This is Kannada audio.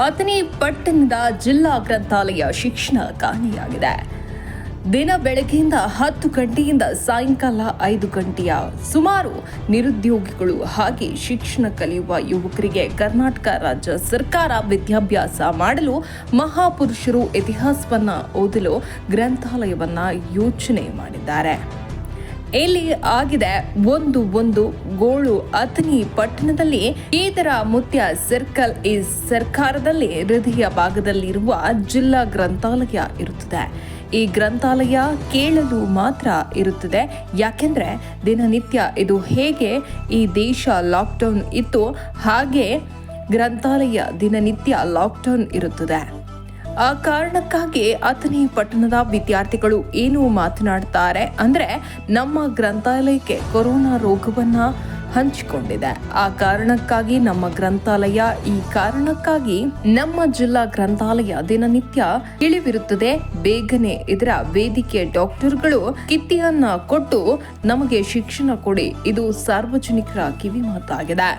ಅಥಣಿ ಪಟ್ಟಣದ ಜಿಲ್ಲಾ ಗ್ರಂಥಾಲಯ ಶಿಕ್ಷಣ ಕಾಣೆಯಾಗಿದೆ. ದಿನ ಬೆಳಗ್ಗೆಯಿಂದ ಹತ್ತು ಗಂಟೆಯಿಂದ ಸಾಯಂಕಾಲ ಐದು ಗಂಟೆಯ ಸುಮಾರು ನಿರುದ್ಯೋಗಿಗಳು ಹಾಗೆ ಶಿಕ್ಷಣ ಕಲಿಯುವ ಯುವಕರಿಗೆ ಕರ್ನಾಟಕ ರಾಜ್ಯ ಸರ್ಕಾರ ವಿದ್ಯಾಭ್ಯಾಸ ಮಾಡಲು ಮಹಾಪುರುಷರು ಇತಿಹಾಸವನ್ನು ಓದಲು ಗ್ರಂಥಾಲಯವನ್ನು ಯೋಚನೆ ಮಾಡಿದ್ದಾರೆ. ಇಲ್ಲಿ ಆಗಿದೆ? ಒಂದು ಒಂದು ಗೋಳು ಅಥನಿ ಪಟ್ಟಣದಲ್ಲಿ ಇದರ ಮುತ್ಯ ಸರ್ಕಲ್ ಈ ಸರ್ಕಾರದಲ್ಲಿ ಹೃದಯ ಭಾಗದಲ್ಲಿರುವ ಜಿಲ್ಲಾ ಗ್ರಂಥಾಲಯ ಇರುತ್ತದೆ. ಈ ಗ್ರಂಥಾಲಯ ಕೇಳಲು ಮಾತ್ರ ಇರುತ್ತದೆ. ಯಾಕೆಂದ್ರೆ ದಿನನಿತ್ಯ ಇದು ಹೇಗೆ ಈ ದೇಶ ಲಾಕ್ಡೌನ್ ಇತ್ತು, ಹಾಗೆ ಗ್ರಂಥಾಲಯ ದಿನನಿತ್ಯ ಲಾಕ್ಡೌನ್ ಇರುತ್ತದೆ. ಆ ಕಾರಣಕ್ಕಾಗಿ ಅಥಣಿ ಪಟ್ಟಣದ ವಿದ್ಯಾರ್ಥಿಗಳು ಏನು ಮಾತನಾಡ್ತಾರೆ ಅಂದ್ರೆ ನಮ್ಮ ಗ್ರಂಥಾಲಯಕ್ಕೆ ಕೊರೋನಾ ರೋಗವನ್ನ ಹಂಚಿಕೊಂಡಿದೆ. ಆ ಕಾರಣಕ್ಕಾಗಿ ನಮ್ಮ ಗ್ರಂಥಾಲಯ, ಈ ಕಾರಣಕ್ಕಾಗಿ ನಮ್ಮ ಜಿಲ್ಲಾ ಗ್ರಂಥಾಲಯ ದಿನನಿತ್ಯ ಇಳಿವಿರುತ್ತದೆ. ಬೇಗನೆ ಇದರ ವೇದಿಕೆ ಡಾಕ್ಟರ್ಗಳು ಕಿತ್ತಿಯನ್ನ ಕೊಟ್ಟು ನಮಗೆ ಶಿಕ್ಷಣ ಕೊಡಿ. ಇದು ಸಾರ್ವಜನಿಕರ ಕಿವಿ ಮಾತಾಗಿದೆ